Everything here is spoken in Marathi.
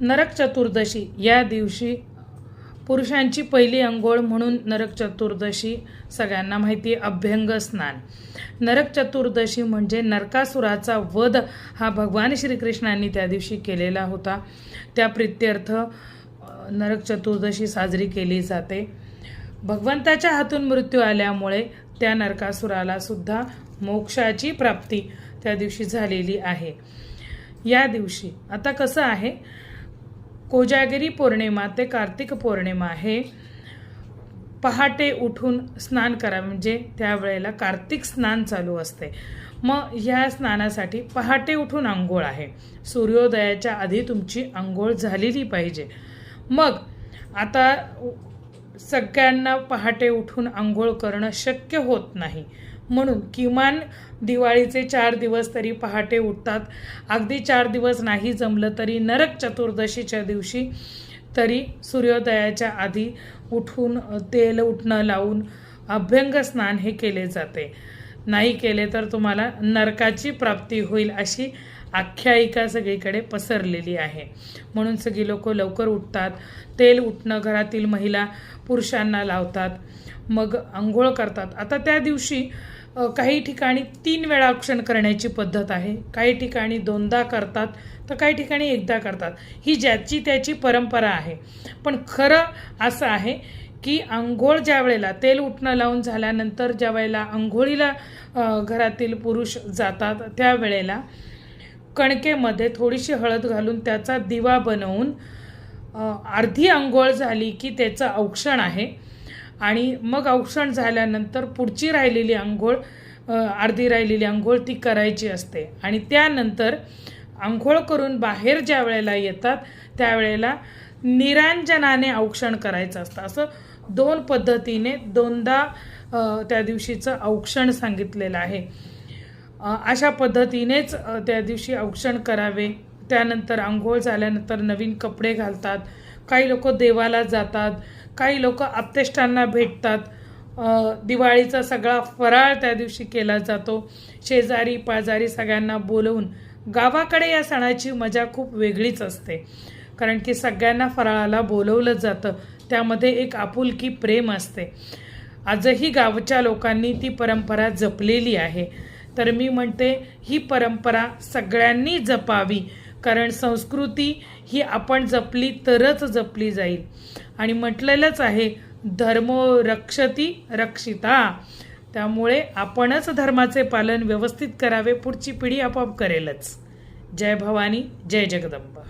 नरक चतुर्दशी या दिवशी पुरुषांची पहिली अंघोळ म्हणून नरक चतुर्दशी सगळ्यांना माहिती आहे अभ्यंग स्नान. नरक चतुर्दशी म्हणजे नरकासुराचा वध हा भगवान श्रीकृष्णांनी त्या दिवशी केलेला होता. त्या प्रित्यर्थ नरक चतुर्दशी साजरी केली जाते. भगवंताच्या हातून मृत्यू आल्यामुळे त्या नरकासुराला सुद्धा मोक्षाची प्राप्ती त्या दिवशी झालेली आहे. या दिवशी. आता कसं आहे? कोजागिरी पौर्णिमा ते कार्तिक पौर्णिमा हे पहाटे उठून स्नान करा म्हणजे त्यावेळेला कार्तिक स्नान चालू असते. मग ह्या स्नानासाठी पहाटे उठून आंघोळ आहे. सूर्योदयाच्या आधी तुमची आंघोळ झालेली पाहिजे. मग आता सगळ्यांना पहाटे उठून आंघोळ करणं शक्य होत नाही. म्हणून किमान दिवाळीचे चार दिवस तरी पहाटे उठतात. अगदी चार दिवस नाही जमलं तरी नरक चतुर्दशीच्या दिवशी तरी सूर्योदयाच्या आधी उठून तेल उठणं लावून अभ्यंग स्नान हे केले जाते. नाही केले तर तुम्हाला नरकाची प्राप्ती होईल अशी आख्यायिका सगळीकडे पसरलेली आहे. म्हणून सगळी लोक लवकर उठतात. तेल उठणं घरातील महिला पुरुषांना लावतात. मग आंघोळ करतात. आता त्या दिवशी काही ठिकाणी तीन वेळा औक्षण करण्याची पद्धत आहे. काही ठिकाणी दोनदा करतात तर काही ठिकाणी एकदा करतात. ही ज्याची त्याची परंपरा आहे. पण खरं असं आहे की आंघोळ ज्या वेळेला तेल उठणं लावून झाल्यानंतर ज्या वेळेला आंघोळीला घरातील पुरुष जातात त्यावेळेला कणकेमध्ये थोडीशी हळद घालून त्याचा दिवा बनवून अर्धी आंघोळ झाली की त्याचं औक्षण आहे. आणि मग औक्षण झाल्यानंतर पुढची राहिलेली आंघोळ अर्धी राहिलेली आंघोळ ती करायची असते. आणि त्यानंतर आंघोळ करून बाहेर ज्या वेळेला येतात त्यावेळेला निरांजनाने औक्षण करायचं असतं. असं दोन पद्धतीने दोनदा त्या दिवशीचं औक्षण सांगितलेलं आहे. अशा पद्धतीनेच त्या दिवशी औक्षण करावे. त्यानंतर आंघोळ झाल्यानंतर नवीन कपडे घालतात. काही लोक देवाला जातात काही लोक आप्तेष्टांना भेटतात. दिवाळीचा सगळा फराळ त्या दिवशी केला जातो. शेजारी पाजारी सगळ्यांना बोलवून गावाकडे या सणाची मजा खूप वेगळीच असते. कारण की सगळ्यांना फराळाला बोलवलं जातं. त्यामध्ये एक आपुलकी प्रेम असते. आजही गावच्या लोकांनी ती परंपरा जपलेली आहे. तर मी म्हणते ही परंपरा सगळ्यांनी जपावी. कारण संस्कृती ही आपण जपली तरच जपली जाईल. आणि म्हटलेलंच आहे धर्मो रक्षती रक्षिता. त्यामुळे आपणच धर्माचे पालन व्यवस्थित करावे पुढची पिढी आपोआप करेलच. जय भवानी जय जगदंबा.